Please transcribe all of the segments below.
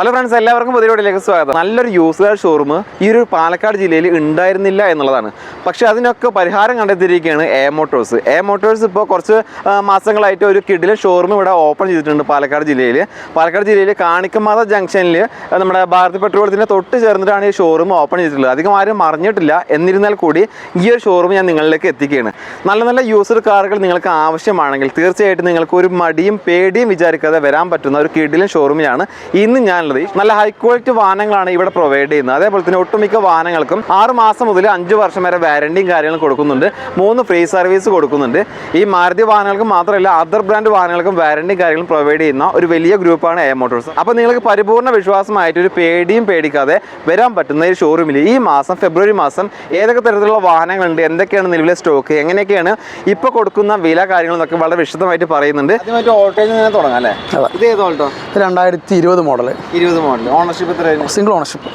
Hello friends എല്ലാവർക്കും പുതിയ വീഡിയോയിലേക്ക് സ്വാഗതം. നല്ലൊരു യൂസ് കാർ ഷോറൂം ഈ ഒരു പാലക്കാട് ജില്ലയിൽ ഉണ്ടായിരുന്നില്ല എന്നുള്ളതാണ്. പക്ഷെ അതിനൊക്കെ പരിഹാരം കണ്ടെത്തിയിരിക്കുകയാണ് എ മോട്ടോഴ്സ് എ മോട്ടോഴ്സ് ഇപ്പോൾ കുറച്ച് മാസങ്ങളായിട്ട് ഒരു കിഡിലെ ഷോറൂം ഇവിടെ ഓപ്പൺ ചെയ്തിട്ടുണ്ട് പാലക്കാട് ജില്ലയിൽ. പാലക്കാട് ജില്ലയിൽ കാണിക്കമാത ജംഗ്ഷനിൽ നമ്മുടെ ഭാരത് പെട്രോളത്തിന്റെ തൊട്ട് ചേർന്നിട്ടാണ് ഈ ഷോറൂം ഓപ്പൺ ചെയ്തിട്ടുള്ളത്. അധികം ആരും അറിഞ്ഞിട്ടില്ല എന്നിരുന്നാൽ കൂടി ഈ ഒരു ഷോറൂം ഞാൻ നിങ്ങളിലേക്ക് എത്തിക്കുകയാണ്. നല്ല നല്ല യൂസർ കാറുകൾ നിങ്ങൾക്ക് ആവശ്യമാണെങ്കിൽ തീർച്ചയായിട്ടും നിങ്ങൾക്ക് ഒരു മടിയും പേടിയും വിചാരിക്കാതെ വരാൻ പറ്റുന്ന ഒരു കിഡിലും ഷോറൂമിലാണ് ഇന്ന് ഞാനുള്ളത് നല്ല ഹൈ ക്വാളിറ്റി വാഹനങ്ങളാണ് ഇവിടെ പ്രൊവൈഡ് ചെയ്യുന്നത്. അതേപോലെ തന്നെ ഒട്ടുമിക്ക വാഹനങ്ങൾക്കും ആറ് മാസം മുതൽ അഞ്ച് വർഷം വരെ വാരണ്ടിയും കാര്യങ്ങളും കൊടുക്കുന്നുണ്ട്. മൂന്ന് ഫ്രീ സർവീസ് കൊടുക്കുന്നുണ്ട്. ഈ മാരുതി വാഹനങ്ങൾക്ക് മാത്രമല്ല അതർ ബ്രാൻഡ് വാഹനങ്ങൾക്കും വാരണ്ടിയും കാര്യങ്ങളും പ്രൊവൈഡ് ചെയ്യുന്ന ഒരു വലിയ ഗ്രൂപ്പാണ് എ മോട്ടോഴ്സ് അപ്പോൾ നിങ്ങൾക്ക് പരിപൂർണ വിശ്വാസമായിട്ട് ഒരു പേടിയും പേടിക്കാതെ വരാൻ പറ്റുന്ന ഈ ഷോറൂമിൽ ഈ മാസം ഫെബ്രുവരി മാസം ഏതൊക്കെ തരത്തിലുള്ള വാഹനങ്ങളുണ്ട് എന്തൊക്കെയാണ് നിലവിലെ സ്റ്റോക്ക് എങ്ങനെയൊക്കെയാണ് ഇപ്പോൾ കൊടുക്കുന്ന വില കാര്യങ്ങളെന്നൊക്കെ വളരെ വിശദമായിട്ട് പറയുന്നുണ്ട്. ഓട്ടോയിൽ നിന്ന് തുടങ്ങാം അല്ലേ? ഇത് ഏത് ഓൾട്ടോ രണ്ടായിരത്തി ഇരുപത് മോഡൽ ഇരുപത് മോഡൽ ഓണർഷിപ്പ് എത്ര സിംഗിൾ ഓണർഷിപ്പ്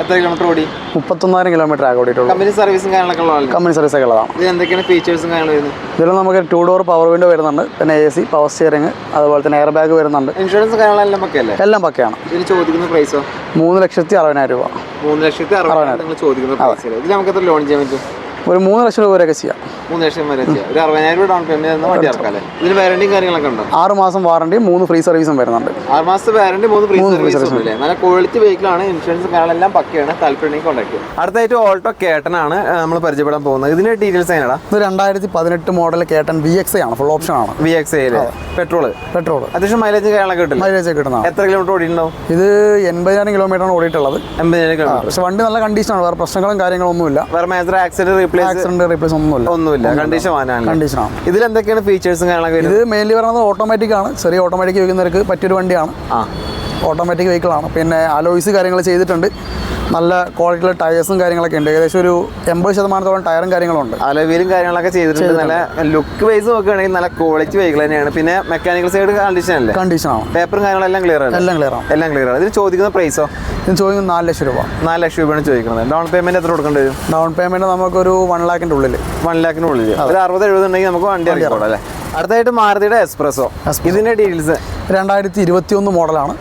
എത്ര കിലോമീറ്റർ ഓടി? മുപ്പത്തൊന്നായിരം കിലോമീറ്റർ ആകെ ഓടിയിട്ടുള്ളൂ. കമ്പനി സർവീസും കാര്യങ്ങളൊക്കെ കമ്പനി സർവീസ് ഒക്കെ ഉള്ളതാണ്. ഇത് എന്തൊക്കെയാണ് ഫീച്ചേഴ്സും കാര്യങ്ങളും ഇതിൽ നമുക്ക് ടു ഡോർ പവർ വിൻഡോ വരുന്നുണ്ട് പിന്നെ എ സി പവർ സ്റ്റിയറിംഗ് അതുപോലെ തന്നെ എയർ ബാഗ് വരുന്നുണ്ട് ഇൻഷുറൻസ് കാര്യങ്ങളെല്ലാം ഒക്കെ അല്ലേ എല്ലാം പക്കയാണ്. ഇതിന് ചോദിക്കുന്ന പ്രൈസോ മൂന്ന് ലക്ഷത്തി അറുപതിനായിരം രൂപ. മൂന്ന് ലക്ഷത്തി അറുപതിനായിരം ചോദിക്കുന്ന പ്രൈസ് ഇതിൽ നമുക്ക് എത്ര ലോൺ ചെയ്യാൻ പറ്റും? ഒരു മൂന്ന് ലക്ഷം രൂപ വരെയൊക്കെ ചെയ്യാം. മൂന്ന് ലക്ഷം വരെ ചെയ്യാം. ഒരു അറുപതിനായിരം രൂപ ഡൗൺ പേയ്മെന്റ് വണ്ടി ഇറക്കാം ഇതിന് വാറണ്ടിയും കാര്യങ്ങളൊക്കെ ഉണ്ടോ? ആറ് മാസം വാറണ്ടി മൂന്ന് ഫ്രീ സർവീസും വരുന്നുണ്ട്. ആറ് മാസത്തെ വാറണ്ടി മൂന്ന് ഫ്രീ സർവീസ് ഉണ്ട് നല്ല ക്വാളിറ്റി വെഹിക്കിൾ ആണ്. ഇൻഷുറൻസ് കാര്യങ്ങളെല്ലാം പക്കയാണ്. താല്പര്യം കോൺടാക്ട് ചെയ്യാം. അടുത്തായിട്ട് ഓൾട്ടോ കേട്ടനാണ് നമ്മൾ പരിചയപ്പെടാൻ പോകുന്നത്. ഇതിന്റെ ഡീറ്റെയിൽസ് എങ്ങനെയാ ഇത് രണ്ടായിരത്തി പതിനെട്ട് മോഡൽ കേട്ടൻ വി എക്സ് ആണ്. ഫുൾ ഓപ്ഷൻ ആണ്. വി എക്സ് പെട്രോൾ പെട്രോൾ അത്യാവശ്യം മൈലേജ് കാര്യങ്ങളൊക്കെ കിട്ടില്ല? മൈലേജ് കിട്ടുന്ന എത്ര കിലോമീറ്റർ ഓടിയിട്ടുണ്ടാവും? ഇത് എൺപതിനായിരം കിലോമീറ്റർ ആണ് ഓടിയിട്ടുള്ളത്. എൺപതിനായിരം കിലോമീറ്റർ പക്ഷെ വണ്ടി നല്ല കണ്ടീഷൻ ആണ്. വേറെ പ്രശ്നങ്ങളും കാര്യങ്ങളൊന്നുമില്ല. വേറെ major accident replace accident replace ഒന്നുമില്ല. ഒന്നുമില്ല. കണ്ടീഷൻ വാനാണ് കണ്ടീഷനാണ് ഇതിൽ എന്തൊക്കെയാണ് ഫീച്ചേഴ്സും കാര്യങ്ങളൊക്കെ ഇത് മെയിൻലി പറയുന്നത് ഓട്ടോമാറ്റിക് ആണ്. ചെറിയ ഓട്ടോമാറ്റിക് വയ്ക്കുന്നവർക്ക് പറ്റിയൊരു വണ്ടിയാണ്. ആ. ഓട്ടോമാറ്റിക് വെഹിക്കിളാണ് പിന്നെ അലോയ്സ് കാര്യങ്ങൾ ചെയ്തിട്ടുണ്ട്. നല്ല ക്വാളിറ്റിയുള്ള ടയേഴ്സും കാര്യങ്ങളൊക്കെ ഉണ്ട്. ഏകദേശം ഒരു എൺപത് ശതമാനത്തോളം ടയറും കാര്യങ്ങളും ഉണ്ട് അലവീലും കാര്യങ്ങളൊക്കെ ചെയ്തിട്ടുണ്ട്. നല്ല ലുക്ക് വൈസ് നോക്കുകയാണെങ്കിൽ നല്ല ക്വാളിറ്റി വെഹിക്കിൾ തന്നെയാണ്. പിന്നെ മെക്കാനിക്കൽ സൈഡ് കണ്ടീഷൻ അല്ലേ? കണ്ടീഷൻ കണ്ടീഷനാണ് പേപ്പറും കാര്യങ്ങളെല്ലാം ക്ലിയർ ആണ് എല്ലാം ക്ലിയർ ആണ്. എല്ലാം ക്ലിയർ ആണ്. ഇതിന് ചോദിക്കുന്ന പ്രൈസോ ഇത് ചോദിക്കുന്നത് നാല് ലക്ഷം രൂപ. നാല് ലക്ഷം രൂപയാണ് ചോദിക്കുന്നത്. ഡൗൺ പേയ്മെന്റ് എത്ര കൊടുക്കേണ്ടി വരും? ഡൗൺ പേയ്മെന്റ് നമുക്കൊരു വൺ ലാഖിന്റെ ഉള്ളിൽ. വൺ ലാഖിന്റെ ഉള്ളിൽ ഒരു അറുപത് എഴുപത് ഉണ്ടെങ്കിൽ നമുക്ക് വണ്ടി അറിയാം അല്ലേ? അടുത്തായിട്ട് മാരുതിയുടെ എക്സ്പ്രസോ ഇതിന്റെ ഡീറ്റെയിൽസ് രണ്ടായിരത്തി ഇരുപത്തി ഒന്ന് മോഡലാണ്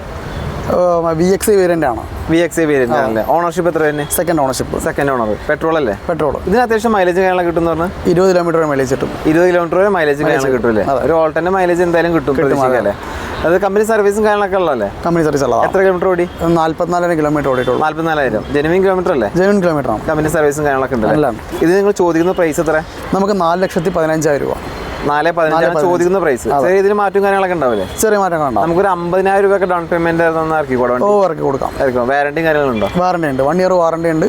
വി എക്സ് വേരിയന്റ് ആണ്. വി എക്സ് വേരിയന്റ് ആണല്ലേ? ഓണർഷിപ്പ് എത്ര തന്നെ? Second ownership second owner petrol അല്ലേ? പെട്രോൾ ഇതിന് അത്യാവശ്യം മൈലേജ് കാര്യങ്ങളൊക്കെ കിട്ടും പറഞ്ഞാൽ ഇരുപത് കിലോമീറ്റർ മൈലേജ് കിട്ടും. ഇരുപത് കിലോമീറ്റർ വരെ മൈലേജ് കാര്യങ്ങൾ കിട്ടൂലേ ഒരു ഓൾട്ടന്റെ മൈലേജ് എന്തായാലും കിട്ടും അല്ലേ? അത് കമ്പനി സർവീസും കാര്യങ്ങളൊക്കെ ഉള്ളതല്ലേ? കമ്പനി സർവീസ് ഉള്ളതാണ് എത്ര കിലോമീറ്റർ ഓടി? നാൽപ്പത്തിനാലായിരം കിലോമീറ്റർ ഓടിയിട്ടുള്ളൂ. നാല്പത്തിനാലായിരം. ജെനുവിൻ കിലോമീറ്റർ അല്ലേ? ജെനുവിൻ കിലോമീറ്റർ ആണ്. കമ്പനി സർവീസും കാര്യങ്ങളൊക്കെ ഉണ്ട് ഇത് നിങ്ങൾ ചോദിക്കുന്ന പ്രൈസ് എത്ര? നമുക്ക് നാല് ലക്ഷത്തി പതിനഞ്ചായിരം രൂപ. നാല് പതിനഞ്ചാണ് ചോദിക്കുന്ന പ്രൈസ് ചെറിയ ഇതിന് മാറ്റം കാര്യങ്ങളൊക്കെ ഉണ്ടാവില്ലേ? ചെറിയ മാറ്റങ്ങളുണ്ടാവും നമുക്കൊരു അമ്പതിനായിരം രൂപയൊക്കെ ഡൗൺ പേയ്മെന്റ് ഇറക്കി ഓ ഇറക്കി കൊടുക്കാം. വാറണ്ടിയും കാര്യങ്ങളുണ്ടോ വാറണ്ടി ഉണ്ട്? വൺ ഇയർ വാറണ്ടി ഉണ്ട്.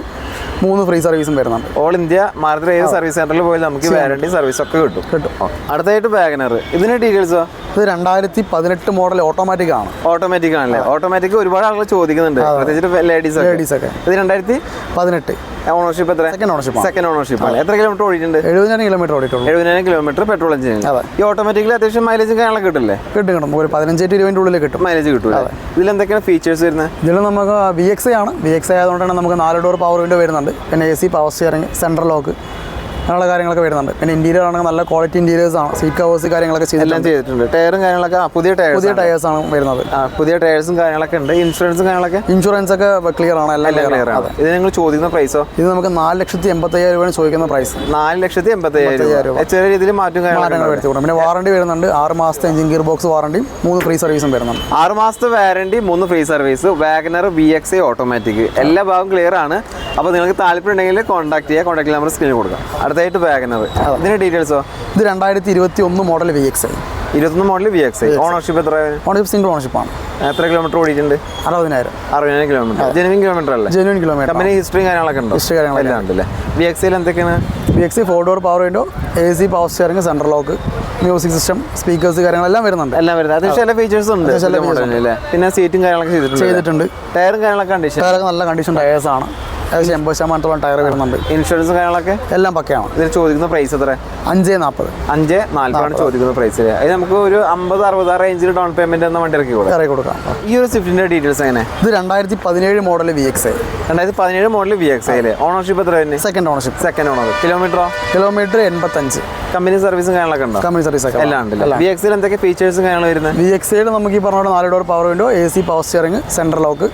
മൂന്ന് ഫ്രീ സർവീസും വരുന്നുണ്ട്. ഓൾ ഇന്ത്യ മാരുതി ഏത് സർവീസ് സെന്ററിൽ പോയി നമുക്ക് വാറണ്ടി സർവീസ് ഒക്കെ കിട്ടും. കിട്ടും. അടുത്തായിട്ട് വാഗനർ ഇതിന് ഡീറ്റെയിൽസോ ഇത് രണ്ടായിരത്തി പതിനെട്ട് മോഡൽ ഓട്ടോമാറ്റിക് ആണ്. ഓട്ടോമാറ്റിക് ആണല്ലേ? ഓട്ടോമാറ്റിക് ഒരുപാട് ആളുകൾ ചോദിക്കുന്നുണ്ട്. പ്രത്യേകിച്ച് ലേഡീസ് ലേഡീസ് ഒക്കെ. ഇത് രണ്ടായിരത്തി പതിനെട്ട്. ഓണർഷിപ്പ് എത്ര? സെക്കൻഡ് ഓണർഷിപ്പ് സെക്കൻഡ് ഓണർഷിപ്പ് ആണ്. എത്ര കിലോമീറ്റർ ഓടിയിട്ടുണ്ട്? എഴുപതിനായിരം കിലോമീറ്റർ ഓടിയിട്ടുള്ളൂ. എഴുപതിനായിരം കിലോമീറ്റർ പെട്രോൾ എഞ്ചിൻ. ഈ ഓട്ടോമാറ്റിക്കിൽ അത്യാവശ്യം മൈലേജ് കാര്യങ്ങളൊക്കെ കിട്ടില്ലേ? കിട്ടും കിട്ടും. ഒരു പതിനഞ്ച് ടു ഇരുപതിന്റെ ഉള്ളിൽ കിട്ടും. മൈലേജ് കിട്ടും ഇതിൽ എന്തൊക്കെയാണ് ഫീച്ചേഴ്സ് വരുന്നത്? ഇതിൽ നമുക്ക് വി എക്സ് ആണ്. വി എക്സ് ആയതുകൊണ്ടാണ് നമുക്ക് നാല് ഡോർ പവർ വിൻഡോ പിന്നെ A C power steering central lock അങ്ങനെയുള്ള കാര്യങ്ങളൊക്കെ വരുന്നുണ്ട്. പിന്നെ ഇന്റീരിയർ ആണെങ്കിൽ നല്ല ക്വാളിറ്റി ഇന്റീരിയേഴ്സ് ആണ്. സീറ്റ് കവേഴ്സ് കാര്യങ്ങളൊക്കെ ചെയ്തെല്ലാം ചെയ്തിട്ടുണ്ട്. ടയറും കാര്യങ്ങളൊക്കെ പുതിയ ടയർ പുതിയ ടയേഴ്സ് ആണ് വരുന്നത്. പുതിയ ടയേഴ്സും കാര്യങ്ങളൊക്കെ ഉണ്ട്. ഇൻഷുറൻസും കാര്യങ്ങളൊക്കെ? ഇൻഷുറൻസ് ഒക്കെ ക്ലിയർ ആണ്. എല്ലാം ക്ലിയർ ആണ്. ഇത് നിങ്ങൾ ചോദിക്കുന്ന പ്രൈസോ ഇത് നമുക്ക് നാല് ലക്ഷത്തി എൺപത്തയ്യായിരം രൂപയാണ് ചോദിക്കുന്ന പ്രൈസ് നാല് ലക്ഷത്തി എൺപത്തയ്യായിരം രൂപ. ചെറിയ രീതിയിൽ മാറ്റം കാര്യങ്ങൾ കൊടുക്കും പിന്നെ വാറണ്ടി വരുന്നുണ്ട്. ആറ് മാസത്തെ എഞ്ചിൻ ഗിയർ ബോക്സ് വാറണ്ടിയും മൂന്ന് ഫ്രീ സർവീസും വരുന്നുണ്ട്. ആറ് മാസത്തെ വാറണ്ടി മൂന്ന് free service WagonR B X automatic എല്ലാ ഭാഗവും ക്ലിയർ ആണ്. അപ്പോൾ നിങ്ങൾക്ക് താല്പര്യം ഉണ്ടെങ്കിൽ കോൺടാക്ട് ചെയ്യുക കോൺടാക്ട് നമ്പർ സ്ക്രീനിൽ കൊടുക്കാം. അടുത്തായിട്ട് വാഗനർ ഇതിന്റെ ഡീറ്റെയിൽസോ? ഇത് രണ്ടായിരത്തി ഇരുപത്തി ഒന്ന് മോഡൽ വി എക്സ് ഇരുപത്തൊന്ന് model V X I ownership എത്ര? ഓണർഷിപ്പ് സിംഗിൾ ഓണർഷിപ്പ് ആണ്. എത്ര കിലോമീറ്റർ ഓടിയിട്ടുണ്ട്? അറുപതിനായിരം. അറുപതിനായിരം കിലോമീറ്റർ ജെനുവിൻ കിലോമീറ്റർ അല്ലേ? ജെന്യൂൻ കിലോമീറ്റർ കമ്പനി ഹിസ്റ്ററി കാര്യങ്ങളൊക്കെ ഉണ്ട്? ഹിസ്റ്ററി കാര്യങ്ങളൊക്കെ എല്ലാം ഉണ്ടല്ലേ? വി എക്സ് ഐയിൽ എന്തൊക്കെയാണ്? V X four door power window A C power steering central lock music system speakers കാര്യങ്ങളെല്ലാം വരുന്നുണ്ട്. എല്ലാം വരുന്നത്. അതിന് ചില ഫീച്ചേഴ്സ് ഉണ്ട് ചില അല്ലേ? പിന്നെ സീറ്റും കാര്യങ്ങളൊക്കെ ചെയ്തിട്ടുണ്ട്. ചെയ്തിട്ടുണ്ട്. ടയറും കാര്യങ്ങളൊക്കെ കണ്ടീഷൻ. ടയറൊക്കെ നല്ല കണ്ടീഷൻ ടയേഴ്സ് ആണ്. ഏകദേശം എൺപത് ശതമാനത്തോളം ടയർ വരുന്നുണ്ട്. ഇൻഷുറൻസ് കാര്യങ്ങളൊക്കെ? എല്ലാം പക്കയാണ്. ഇതിൽ ചോദിക്കുന്ന പ്രൈസ് എത്ര അഞ്ച് നാൽപ്പത് അഞ്ച് നാൽപ്പതാണ് ചോദിക്കുന്ന പ്രൈസ് അത് നമുക്ക് ഒരു അമ്പത് അറുപത് റേഞ്ചിൽ ഡൗൺ പേയ്മെന്റ് എന്ന വണ്ടി ഇറക്കി കൊടുക്കാം. ഇറക്കി കൊടുക്കാം. ഈ ഒരു സ്വിഫ്റ്റിന്റെ ഡീറ്റെയിൽസ് എങ്ങനെ? ഇത് രണ്ടായിരത്തി പതിനേഴ് മോഡൽ വി എക്സ് ഐ രണ്ടായിരത്തി പതിനേഴ് model V X I ownership എത്ര തന്നെ സെക്കൻഡ് ഓണർഷിപ്പ് സെക്കൻഡ് ഓണർ കിലോമീറ്ററോ കിലോമീറ്റർ എൺപത്തഞ്ച്. കമ്പനി സർവീസും കാര്യങ്ങളൊക്കെ ഉണ്ടോ? കമ്പനി സർവീസ് ഒക്കെ. എല്ലാം ഉണ്ടല്ലോ വി എക്സിൽ എന്തൊക്കെ ഫീച്ചേഴ്സും കാര്യങ്ങൾ വരുന്നത് വി എക്സ് ഐയിൽ നമുക്ക് ഈ പറഞ്ഞ നാല് door power window A C power steering central lock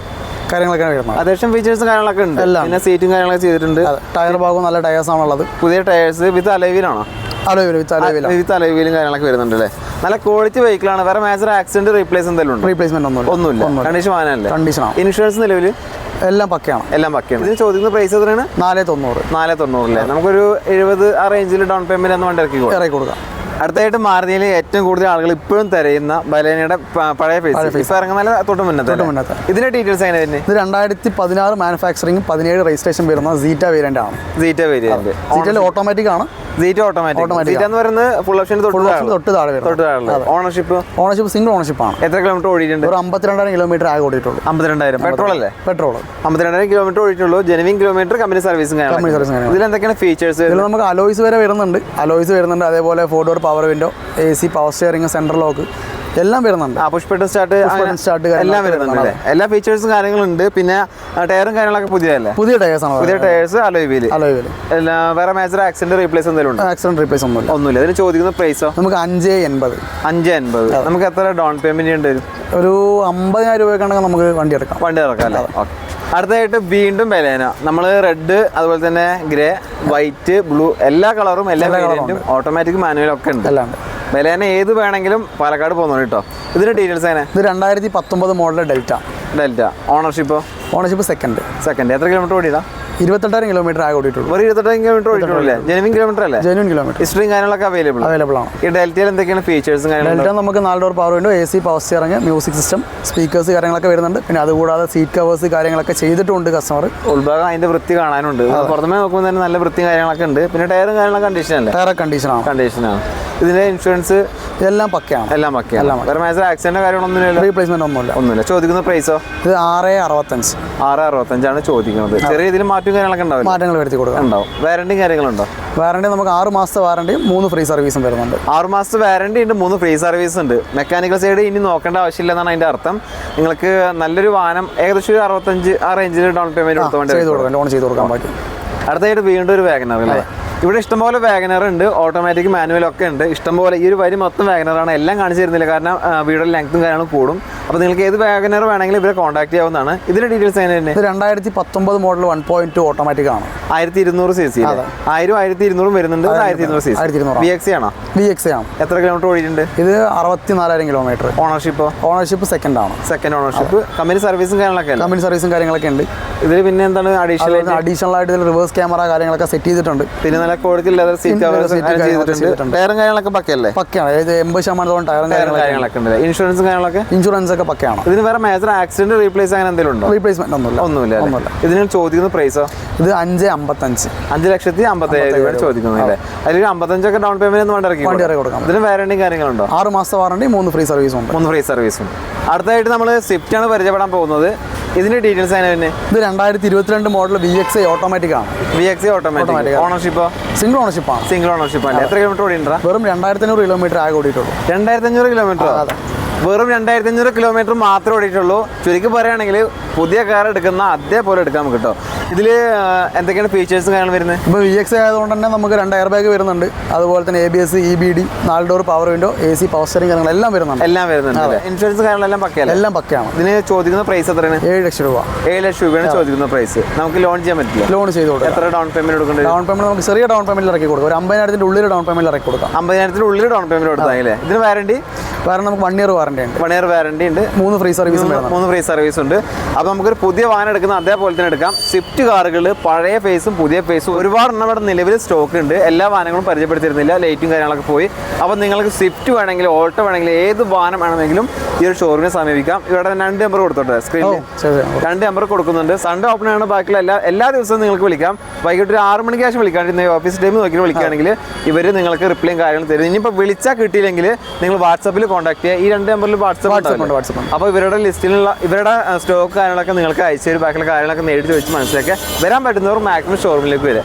കാര്യങ്ങളൊക്കെയാണ് വരുന്നത് അത്യാവശ്യം ഫീച്ചേഴ്സും കാര്യങ്ങളൊക്കെ ഉണ്ട്. എല്ലാം. പിന്നെ സീറ്റും കാര്യങ്ങളൊക്കെ ചെയ്തിട്ടുണ്ട്. ടയർ ഭാഗവും നല്ല ടയേഴ്സ് ആണുള്ളത്. പുതിയ ടയേഴ്സ് വിത്ത് അലവിലാണോ? അലോയിൽ വിത്ത് അലോയിൽ വിത്ത് അലവിലും കാര്യങ്ങളൊക്കെ വരുന്നുണ്ട് അല്ലേ? നല്ല ക്വാളിറ്റി വെഹിക്കിളാണ് വേറെ മേജർ ആക്സിഡന്റ് റീപ്ലേസ് എന്തെങ്കിലും ഉണ്ട്? റീപ്ലേസ്മെന്റ് ഒന്നുമില്ല. ഒന്നുമില്ല. കണ്ടീഷൻ വാനല്ലേ കണ്ടീഷനാണ് ഇൻഷുറൻസ് നിലവിൽ എല്ലാം പക്കയാണ്. എല്ലാം പക്കയാണ്. ഇതിന് ചോദിക്കുന്ന പ്രൈസ് എത്രയാണ്? നാല് തൊണ്ണൂറ്. നാല് തൊണ്ണൂറില്ലേ നമുക്കൊരു എഴുപത് ആ റേഞ്ചിൽ ഡൗൺ പേയ്മെന്റ് ഒന്ന് വണ്ടി ഇറക്കി ഇറക്കി കൊടുക്കാം. അടുത്തായിട്ട് മാരുതിയിൽ ഏറ്റവും കൂടുതൽ ആളുകൾ ഇപ്പോഴും തിരയുന്ന ബലേനയുടെ പഴയ ഫേസ് ഇപ്പൊ ഇറങ്ങുന്ന തൊട്ട് മുന്നത്തെ ഇതിന്റെ ഡീറ്റെയിൽസ് എങ്ങനെ തന്നെ ഇത് രണ്ടായിരത്തി പതിനാറ് മാനുഫാക്ചറിംഗ് പതിനേഴ് രജിസ്ട്രേഷൻ വരുന്ന സീറ്റ വേരിയന്റ് ആണ്. സീറ്റ വേരിയന്റ് സീറ്റയിൽ ഓട്ടോമാറ്റിക് ആണ്. സീറ്റ ഓട്ടോമാറ്റിക് സീറ്റ എന്ന് പറയുന്നത് ഫുൾ ഓപ്ഷൻ തൊട്ട് താഴെ. തൊട്ട് താഴെ ഓണർഷിപ്പ് ഓണർഷിപ്പ് സിംഗിൾ ഓണർഷിപ്പ് ആണ്. എത്ര കിലോമീറ്റർ ഓടിയിട്ടുണ്ട്? ഒരു അമ്പത്തിരണ്ടായിരം കിലോമീറ്റർ ആകെ ഓടിയിട്ടുള്ളൂ. അമ്പത്തിരണ്ടായിരം. പെട്രോൾ അല്ലേ? പെട്രോൾ അമ്പത്തിരണ്ടായിരം കിലോമീറ്റർ ഓടിയിട്ടുള്ളൂ. ജെനുവിൻ കിലോമീറ്റർ കമ്പനി സർവീസും കമ്പനി സർവീസും ഇതിൽ എന്തൊക്കെയാണ് ഫീച്ചേഴ്സ് ഇതിൽ നമുക്ക് അലോയ്സ് വരെ വരുന്നുണ്ട്. അലോയ്സ് വരുന്നുണ്ട്. അതേപോലെ four door power window A C power steering central lock എല്ലാം വരുന്നുണ്ട്. ആ ബട്ടൺ സ്റ്റാർട്ട് start എല്ലാം വരുന്നുണ്ട് എല്ലാ ഫീച്ചേഴ്സും കാര്യങ്ങളും ഉണ്ട് പിന്നെ ടയറും കാര്യങ്ങളൊക്കെ പുതിയതല്ലേ? പുതിയ ടയേഴ്സ് ആണ് പുതിയ ടയേഴ്സ് അലോയിൽ അലോയിൽ എല്ലാ വേറെ മേജർ ആക്സിഡന്റ് റീപ്ലേസ് എന്തെങ്കിലും ഉണ്ട്? ആക്സിഡന്റ് റീപ്ലേസ് ഒന്നുമില്ല. ഒന്നുമില്ല. ഇതിന് ചോദിക്കുന്ന പ്രൈസോ നമുക്ക് അഞ്ച് എൺപത്. അഞ്ച് എൺപത്. നമുക്ക് എത്ര ഡൗൺ പേയ്മെന്റ് ഉണ്ട് വരും? ഒരു അമ്പതിനായിരം രൂപയ്ക്കാണെങ്കിൽ നമുക്ക് വണ്ടി എടുക്കാം. വണ്ടി ഇറക്കാം അല്ലേ? ഓക്കെ. അടുത്തതായിട്ട് വീണ്ടും ബലേന. നമ്മൾ റെഡ് അതുപോലെ തന്നെ ഗ്രേ വൈറ്റ് ബ്ലൂ എല്ലാ കളറും എല്ലാ വേരിയന്റും ഓട്ടോമാറ്റിക് മാനുവലും ഒക്കെ ഉണ്ട്. എല്ലാം ബലേന ഏത് വേണമെങ്കിലും പാലക്കാട് പോകുന്നുണ്ട് കേട്ടോ ഇതിന്റെ ഡീറ്റെയിൽസ് എങ്ങനെ? ഇത് രണ്ടായിരത്തി പത്തൊമ്പത് മോഡൽ ഡെൽറ്റ ഡെൽറ്റ ഓണർഷിപ്പോ ഓണർഷിപ്പ് സെക്കൻഡ് സെക്കൻഡ് എത്ര കിലോമീറ്റർ ഓടിയതാ? ഇരുപത്തെട്ടായിരം കിലോമീറ്റർ ആകെ ഓടിയിട്ടുള്ളൂ. ഒരു ഇരുപത്തെട്ട് കിലോമീറ്റർ ഓടിയിട്ടുള്ളൂ ജെനുവിൻ കിലോമീറ്റർ അല്ലേ? ജെനുവിൻ കിലോമീറ്റർ ഹിസ്റ്ററിയും കാര്യങ്ങളൊക്കെ അവൈലബിൾ അവൈലബിൾ ആണ്. ഈ ഡെൽറ്റയിൽ എന്തൊക്കെയാണ് ഫീച്ചേഴ്സും ഡെൽറ്റ നമുക്ക് നാല് door power window A C power steering music system speakers കാര്യങ്ങളൊക്കെ വരുന്നുണ്ട്. പിന്നെ അതുകൂടാതെ സീറ്റ് കവേഴ്സ് കാര്യങ്ങളൊക്കെ ചെയ്തിട്ടുണ്ട് കസ്റ്റമർ ഉൾഭാഗം അതിന്റെ വൃത്തി കാണാനുണ്ട്. പുറമേ നോക്കുമ്പോൾ തന്നെ നല്ല വൃത്തി കാര്യങ്ങളൊക്കെ ഉണ്ട്. പിന്നെ ടയറും കാര്യങ്ങളൊക്കെ കണ്ടീഷൻ അല്ലേ? ടയർ കണ്ടീഷനാണ് കണ്ടീഷനാണ് ഇതിന്റെ ഇൻഷുറൻസ് എല്ലാം പക്കയാണ്. എല്ലാം പക്കയാണ്. വേറെ മേജർ ആക്സിഡന്റ് കാര്യങ്ങളൊന്നുമില്ല റീപ്ലേസ്മെന്റ് ഒന്നുമില്ല. ഒന്നുമില്ല. ചോദിക്കുന്ന പ്രൈസോ ഇത് ആറ് അറുപത്തഞ്ച്. ആറ് അറുപത്തഞ്ചാണ് ചോദിക്കുന്നത്. ചെറിയ രീതിയിൽ മാറ്റവും കാര്യങ്ങളൊക്കെ ഉണ്ടാവും മാറ്റങ്ങൾ വരുത്തി കൊടുക്കാം. ഉണ്ടാവും. വാറണ്ടി കാര്യങ്ങളുണ്ടോ? വാറണ്ടി നമുക്ക് ആറ് മാസത്തെ വാറണ്ടിയും മൂന്ന് ഫ്രീ സർവീസും വരുന്നുണ്ട്. ആറ് മാസത്തെ വാറണ്ടി ഉണ്ട് മൂന്ന് ഫ്രീ സർവീസ് ഉണ്ട്. മെക്കാനിക്കൽ സൈഡ് ഇനി നോക്കേണ്ട ആവശ്യമില്ല എന്നാണ് അതിന്റെ അർത്ഥം. നിങ്ങൾക്ക് നല്ലൊരു വാഹനം ഏകദേശം ഒരു അറുപത്തഞ്ച് ആ റേഞ്ചിൽ ഡൗൺ പേയ്മെന്റ് കൊടുത്തോണ്ട് ചെയ്ത് കൊടുക്കാം. ലോൺ ചെയ്ത് കൊടുക്കാൻ പറ്റും. അടുത്തായിട്ട് വീണ്ടും ഒരു വാഗനർ അല്ലേ? ഇവിടെ ഇഷ്ടംപോലെ വാഗനർ ഉണ്ട് ഓട്ടോമാറ്റിക് മാനുവൽ ഒക്കെ ഉണ്ട്. ഇഷ്ടംപോലെ ഈ ഒരു വരി മൊത്തം വാഗനറാണ് എല്ലാം കാണിച്ചു തരുന്നില്ല. കാരണം വീടും ലെങ്ത്തും കാര്യങ്ങളും കൂടും. അപ്പോൾ നിങ്ങൾക്ക് ഏത് വാഗനർ വേണമെങ്കിലും ഇവരെ കോൺടാക്ട് ചെയ്യാവുന്നതാണ്. ഇതിന്റെ ഡീറ്റെയിൽസ് എങ്ങനെ തന്നെ രണ്ടായിരത്തി പത്തൊമ്പത് model one point two automatic ആണ്. ആയിരത്തി ഇരുന്നൂറ് സി സി ആയിരം ആയിരത്തി ഇരുന്നൂറും വരുന്നുണ്ട് ആയിരത്തി ഇരുന്നൂറ് സി സി ബി എക്സ് ആണോ? വി എക്സ് ആണ്. എത്ര കിലോമീറ്റർ ഓടിയിട്ടുണ്ട്? ഇത് അറുപത്തിനാലായിരം കിലോമീറ്റർ ഓണർഷിപ്പ് ഓണർഷിപ്പ് സെക്കൻഡ് ആണ്. സെക്കൻഡ് ഓണർഷിപ്പ് കമ്പനി സർവീസും കാര്യങ്ങളൊക്കെ ഉണ്ട് കമ്പനി സർവീസും കാര്യങ്ങളൊക്കെ ഉണ്ട്. ഇതിൽ പിന്നെ എന്താണ് അഡീഷണൽ അഡീഷണൽ ആയിട്ട്? റിവേഴ്സ് ക്യാമറ കാര്യങ്ങളൊക്കെ സെറ്റ് ചെയ്തിട്ടുണ്ട്. പിന്നെ ലെതർ സീറ്റ് ചെയ്തിട്ടുണ്ട്. ചെയ്തിട്ടുണ്ട്. ടയറും കാര്യങ്ങളൊക്കെ പക്കല്ലേ പക്കയാണ്. അതായത് എൺപത് ശതമാനത്തോളം ടയറും ടയറും കാര്യങ്ങളൊക്കെ കാര്യങ്ങളൊക്കെ ഉണ്ട്. ഇൻഷുറൻസും കാര്യങ്ങളൊക്കെ? ഇൻഷുറൻസ് ഒക്കെ പക്കയാണ്. ഇതിന് വേറെ മേജർ ആക്സിഡന്റ് റീപ്ലേസ് അങ്ങനെ എന്തെങ്കിലും ഉണ്ടോ? റീപ്ലേസ്മെന്റ് ഒന്നുമില്ല. ഒന്നുമില്ല അല്ലേ? ഒന്നുമില്ല. ഇതിന് ചോദിക്കുന്ന പ്രൈസോ ഇത് അഞ്ച് അമ്പത്തഞ്ച്. അഞ്ച് ലക്ഷത്തി അമ്പത്തയ്യായിരം രൂപയാണ് ചോദിക്കുന്നത് അല്ലേ? അതിൽ അമ്പത്തഞ്ചൊക്കെ ഡൗൺ പേയ്മെന്റ് ഒന്നും വേണ്ട ഇറക്കി വണ്ടി കൊടുക്കാം. ഇറക്കി കൊടുക്കാം. ഇതിന് വാറണ്ടിയും കാര്യങ്ങളുണ്ടോ? ആറ് മാസത്തെ വാറണ്ടി മൂന്ന് ഫ്രീ സർവീസും ഉണ്ട്. മൂന്ന് ഫ്രീ സർവീസും അടുത്തായിട്ട് നമ്മൾ സ്വിഫ്റ്റ് ആണ് പരിചയപ്പെടാൻ പോകുന്നത്. ഇതിന്റെ ഡീറ്റെയിൽസ് ആണ് പിന്നെ ഇത് രണ്ടായിരത്തി ഇരുപത്തിരണ്ട് model V X I automatic ആണ് V X automatic ownership single ownership ആണ്. സിംഗിൾ ഓണർഷിപ്പ് ആണ് എത്ര കിലോമീറ്റർ ഓടിണ്ടാ വെറും രണ്ടായിരത്തി അഞ്ഞൂറ് കിലോമീറ്റർ ആകെ ഓടിയിട്ടുള്ളൂ. രണ്ടായിരത്തി അഞ്ഞൂറ് കിലോമീറ്റർ വെറും രണ്ടായിരത്തി അഞ്ഞൂറ് കിലോമീറ്റർ മാത്രമേ ഓടിയിട്ടുള്ളൂ. ചുരുക്കി പറയുകയാണെങ്കിൽ പുതിയ കാർ എടുക്കുന്ന അതേപോലെ എടുക്കാൻ നമുക്ക് കേട്ടോ ഇതിൽ എന്തൊക്കെയാണ് ഫീച്ചേഴ്സ് കാര്യങ്ങൾ വരുന്നത്? ഇപ്പോൾ വി എക്സ് ആയതുകൊണ്ട് തന്നെ നമുക്ക് രണ്ട് എയർ ബാഗ് വരുന്നുണ്ട്. അതുപോലെ തന്നെ A B S E B D നാല് door power window A C power steering കാര്യങ്ങൾ എല്ലാം വരുന്നുണ്ട്. എല്ലാം വരുന്നുണ്ട് ഇൻഷുറൻസ് കാര്യങ്ങളെല്ലാം പക്കയാണ് എല്ലാം പക്കയാണ്. ഇതിന് ചോദിക്കുന്ന പ്രൈസ് എത്രയാണ്? ഏഴ് ലക്ഷം രൂപ. ഏഴ് ലക്ഷം രൂപയാണ് ചോദിക്കുന്ന പ്രൈസ് നമുക്ക് ലോൺ ചെയ്യാൻ പറ്റില്ല? ലോൺ ചെയ്ത് കൊടുക്കാം. എത്ര ഡൗൺ പേയ്മെന്റ് കൊടുക്കേണ്ടത് ഡൗൺ പേയ്മെന്റ് നമുക്ക് ചെറിയ ഡൗൺ പേയ്മെന്റ് ഇറക്കി കൊടുക്കാം. ഒരു അമ്പതിനായിരത്തിന്റെ ഉള്ളിൽ ഡൗൺ പേയ്മെന്റ് ഇറക്കി കൊടുക്കാം. അമ്പതിനായിരത്തിന്റെ ഉള്ളിൽ ഡൗൺ പേയ്മെന്റ് കൊടുത്താലേ? ഇതിന് വാറണ്ടി വേറെ നമുക്ക് വൺ ഇയർ വാറണ്ടി ഉണ്ട്. വൺ ഇയർ വാറണ്ടി ഉണ്ട്. മൂന്ന് ഫ്രീ സർവീസ് മൂന്ന് ഫ്രീ സർവീസ് ഉണ്ട്. അപ്പോൾ നമുക്കൊരു പുതിയ വാഹനം എടുക്കുന്ന അതേപോലെ തന്നെ എടുക്കാം. സ്വിഫ്റ്റ് കാറുകൾ പഴയ ഫേസും പുതിയ ഫേസും ഒരുപാട് എണ്ണം ഇവിടെ നിലവിൽ സ്റ്റോക്ക് ഉണ്ട്. എല്ലാ വാഹനങ്ങളും പരിചയപ്പെടുത്തിയിരുന്നില്ല. ലൈറ്റും കാര്യങ്ങളൊക്കെ പോയി. അപ്പോൾ നിങ്ങൾക്ക് സ്വിഫ്റ്റ് വേണമെങ്കിൽ ഓട്ടോ വേണമെങ്കിൽ ഏത് വാഹനം വേണമെങ്കിലും ഈ ഒരു ഷോറൂമിനെ സമീപിക്കാം. ഇവിടെ രണ്ട് നമ്പർ കൊടുത്തോട്ടെ സ്ക്രീനിൽ. രണ്ട് നമ്പർ കൊടുക്കുന്നുണ്ട്. സൺഡേ ഓപ്പൺ ആണ്. ബാക്കിയുള്ള എല്ലാ എല്ലാ ദിവസവും നിങ്ങൾക്ക് വിളിക്കാം. വൈകിട്ട് ഒരു ആറ് മണിക്ക് ശേഷം വിളിക്കാണ്ട് ഓഫീസ് ടൈം നോക്കി വിളിക്കുകയാണെങ്കിൽ ഇവർ നിങ്ങൾക്ക് റിപ്ലൈയും കാര്യങ്ങളും തരും. ഇനിയിപ്പോൾ വിളിച്ചാൽ കിട്ടിയില്ലെങ്കിൽ നിങ്ങൾ വാട്സപ്പിൽ കോൺടാക്ട് ചെയ്യുക ഈ രണ്ട് നമ്പറിൽ വാട്സപ്പ് ഉണ്ട് വാട്സപ്പ് അപ്പോൾ ഇവരുടെ ലിസ്റ്റിലുള്ള ഇവരുടെ സ്റ്റോക്ക് കാര്യങ്ങളൊക്കെ നിങ്ങൾക്ക് അയച്ചു തരും. ബാക്കിയുള്ള കാര്യങ്ങളൊക്കെ നേരിട്ട് ചോദിച്ച് മനസ്സിലാക്കുക വരാൻ പറ്റുന്നവർ മാക്സിമം ഷോറൂമിലേക്ക് വരിക.